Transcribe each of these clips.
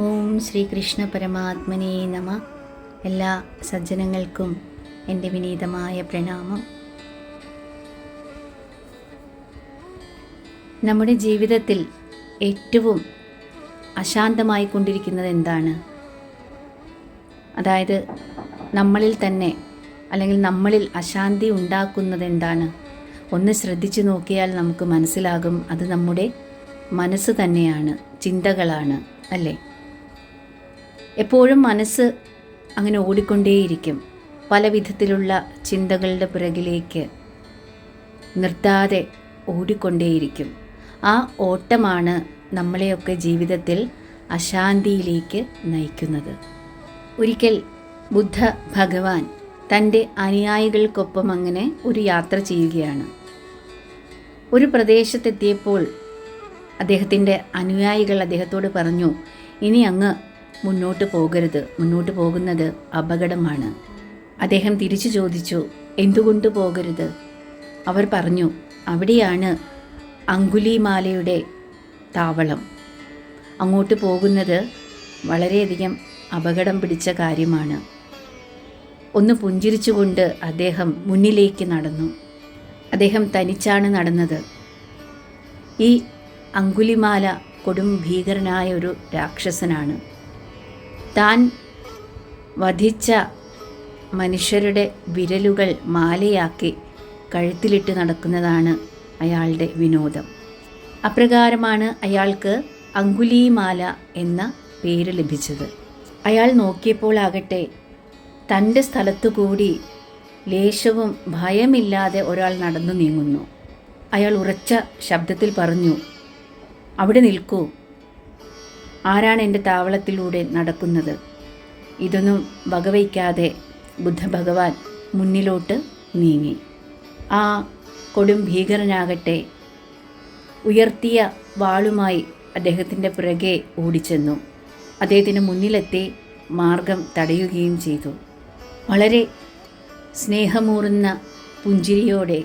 ഓം ശ്രീകൃഷ്ണ പരമാത്മനേ നമ. എല്ലാ സജ്ജനങ്ങൾക്കും എന്റെ വിനീതമായ പ്രണാമം. നമ്മുടെ ജീവിതത്തിൽ ഏറ്റവും അശാന്തമായി കൊണ്ടിരിക്കുന്നത് എന്താണ്? അതായത് നമ്മളിൽ തന്നെ അല്ലെങ്കിൽ നമ്മളിൽ അശാന്തി ഉണ്ടാക്കുന്നത് എന്താണ്? ഒന്ന് ശ്രദ്ധിച്ചു നോക്കിയാൽ നമുക്ക് മനസ്സിലാകും. അത് നമ്മുടെ മനസ്സ് തന്നെയാണ് ചിന്തകളാണ് അല്ലേ? എപ്പോഴും മനസ്സ് അങ്ങനെ ഓടിക്കൊണ്ടേയിരിക്കും. പല വിധത്തിലുള്ള ചിന്തകളുടെ പിറകിലേക്ക് നിർത്താതെ ഓടിക്കൊണ്ടേയിരിക്കും. ആ ഓട്ടമാണ് നമ്മളെയൊക്കെ ജീവിതത്തിൽ അശാന്തിയിലേക്ക് നയിക്കുന്നത്. ഒരിക്കൽ ബുദ്ധ ഭഗവാൻ തന്റെ അനുയായികൾക്കൊപ്പം അങ്ങനെ ഒരു യാത്ര ചെയ്യുകയാണ്. ഒരു പ്രദേശത്തെത്തിയപ്പോൾ അദ്ദേഹത്തിന്റെ അനുയായികൾ അദ്ദേഹത്തോട് പറഞ്ഞു ഇനി അങ്ങ് മുന്നോട്ട് പോകരുത്. മുന്നോട്ട് പോകുന്നത് അപകടമാണ്. അദ്ദേഹം തിരിച്ചു ചോദിച്ചു എന്തുകൊണ്ട് പോകരുത്? അവർ പറഞ്ഞു അവിടെയാണ് അങ്കുലിമാലയുടെ താവളം. അങ്ങോട്ട് പോകുന്നത് വളരെയധികം അപകടം പിടിച്ച കാര്യമാണ്. ഒന്ന് പുഞ്ചിരിച്ചുകൊണ്ട് അദ്ദേഹം മുന്നിലേക്ക് നടന്നു. അദ്ദേഹം തനിച്ചാണ് നടന്നത്. ഈ അങ്കുലിമാല കൊടും ഭീകരനായ ഒരു രാക്ഷസനാണ്. താൻ വധിച്ച മനുഷ്യരുടെ വിരലുകൾ മാലയാക്കി കഴുത്തിലിട്ട് നടക്കുന്നതാണ് അയാളുടെ വിനോദം. അപ്രകാരമാണ് അയാൾക്ക് അങ്കുലിമാല എന്ന പേര് ലഭിച്ചത്. അയാൾ നോക്കിയപ്പോൾ ആകട്ടെ തന്റെ സ്ഥലത്തു കൂടി ലേശവും ഭയമില്ലാതെ ഒരാൾ നടന്നു നീങ്ങുന്നു. അയാൾ ഉറച്ച ശബ്ദത്തിൽ പറഞ്ഞു അവിടെ നിൽക്കൂ. ആരാണ് എന്റെ താവളത്തിലൂടെ നടക്കുന്നത്? ഇതൊന്നും വകവയ്ക്കാതെ ബുദ്ധഭഗവാൻ മുന്നിലോട്ട് നീങ്ങി. ആ കൊടും ഭീകരനാകട്ടെ ഉയർത്തിയ വാളുമായി അദ്ദേഹത്തിന്റെ പുറകെ ഓടിച്ചെന്നു. അദ്ദേഹത്തിന് മുന്നിലെത്തി മാർഗം തടയുകയും ചെയ്തു. വളരെ സ്നേഹമൂറുന്ന പുഞ്ചിരിയോടെ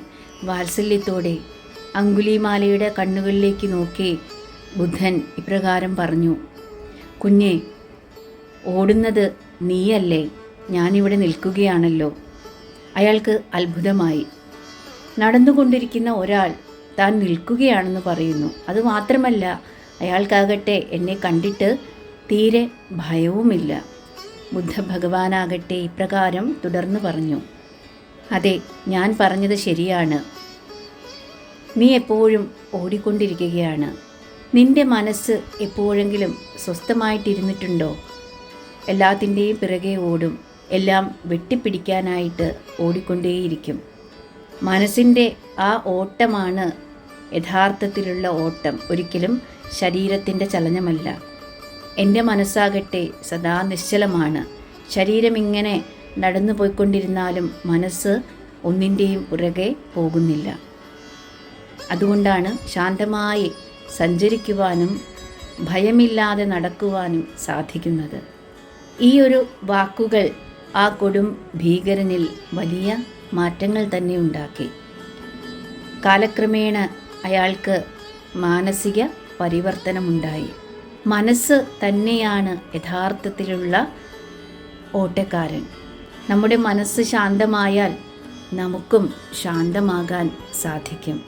വാത്സല്യത്തോടെ അങ്കുലിമാലയുടെ കണ്ണുകളിലേക്ക് നോക്കി ബുദ്ധൻ ഇപ്രകാരം പറഞ്ഞു കുഞ്ഞെ ഓടുന്നത് നീയല്ലേ? ഞാനിവിടെ നിൽക്കുകയാണല്ലോ. അയാൾക്ക് അത്ഭുതമായി. നടന്നുകൊണ്ടിരിക്കുന്ന ഒരാൾ താൻ നിൽക്കുകയാണെന്ന് പറയുന്നു. അതുമാത്രമല്ല അയാൾക്കാകട്ടെ എന്നെ കണ്ടിട്ട് തീരെ ഭയവുമില്ല. ബുദ്ധ ബുദ്ധഭഗവാനാകട്ടെ ഇപ്രകാരം തുടർന്നു പറഞ്ഞു. അതെ ഞാൻ പറഞ്ഞത് ശരിയാണ്. നീ എപ്പോഴും ഓടിക്കൊണ്ടിരിക്കുകയാണ്. നിന്റെ മനസ്സ് എപ്പോഴെങ്കിലും സ്വസ്ഥമായിട്ടിരുന്നിട്ടുണ്ടോ? എല്ലാത്തിന്റെയും പിറകെ ഓടും എല്ലാം വെട്ടിപ്പിടിക്കാനായിട്ട് ഓടിക്കൊണ്ടേയിരിക്കും. മനസ്സിന്റെ ആ ഓട്ടമാണ് യഥാർത്ഥത്തിലുള്ള ഓട്ടം ഒരിക്കലും ശരീരത്തിന്റെ ചലനമല്ല. എന്റെ മനസ്സാകട്ടെ സദാ നിശ്ചലമാണ്. ശരീരം ഇങ്ങനെ നടന്നു പോയിക്കൊണ്ടിരുന്നാലും മനസ്സ് ഒന്നിന്റെയും പുറകെ പോകുന്നില്ല. അതുകൊണ്ടാണ് ശാന്തമായി സഞ്ചരിക്കുവാനും ഭയമില്ലാതെ നടക്കുവാനും സാധിക്കുന്നത്. ഈ ഒരു വാക്കുകൾ ആ കൊടും ഭീകരനിൽ വലിയ മാറ്റങ്ങൾ തന്നെ ഉണ്ടാക്കി. കാലക്രമേണ അയാൾക്ക് മാനസിക പരിവർത്തനമുണ്ടായി. മനസ്സ് തന്നെയാണ് യഥാർത്ഥത്തിലുള്ള ഓട്ടക്കാരൻ. നമ്മുടെ മനസ്സ് ശാന്തമായാൽ നമുക്കും ശാന്തമാകാൻ സാധിക്കും.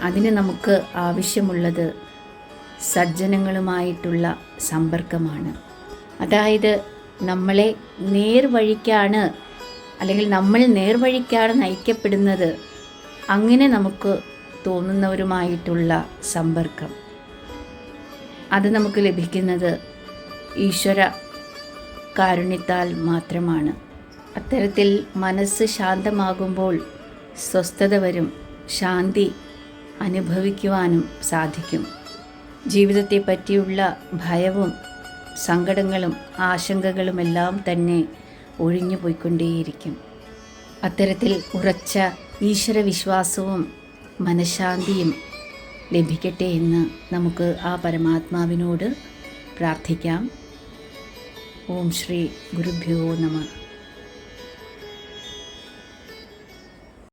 അതിന് നമുക്ക് ആവശ്യമുള്ളത് സജ്ജനങ്ങളുമായിട്ടുള്ള സമ്പർക്കമാണ്. അതായത് നമ്മളെ നേർവഴിക്കാണ് അല്ലെങ്കിൽ നമ്മൾ നേർവഴിക്കാണ് നയിക്കപ്പെടുന്നത്. അങ്ങനെ നമുക്ക് തോന്നുന്നവരുമായിട്ടുള്ള സമ്പർക്കം. അത് നമുക്ക് ലഭിക്കുന്നത് ഈശ്വര കാരുണ്യത്താൽ മാത്രമാണ്. അത്തരത്തിൽ മനസ്സ് ശാന്തമാകുമ്പോൾ സ്വസ്ഥത വരും ശാന്തി അനുഭവിക്കുവാനും സാധിക്കും. ജീവിതത്തെ പറ്റിയുള്ള ഭയവും സങ്കടങ്ങളും ആശങ്കകളുമെല്ലാം തന്നെ ഒഴിഞ്ഞു പോയിക്കൊണ്ടേയിരിക്കും. അത്തരത്തിൽ ഉറച്ച ഈശ്വരവിശ്വാസവും മനഃശാന്തിയും ലഭിക്കട്ടെ എന്ന് നമുക്ക് ആ പരമാത്മാവിനോട് പ്രാർത്ഥിക്കാം. ഓം ശ്രീ ഗുരുഭ്യോ നമ.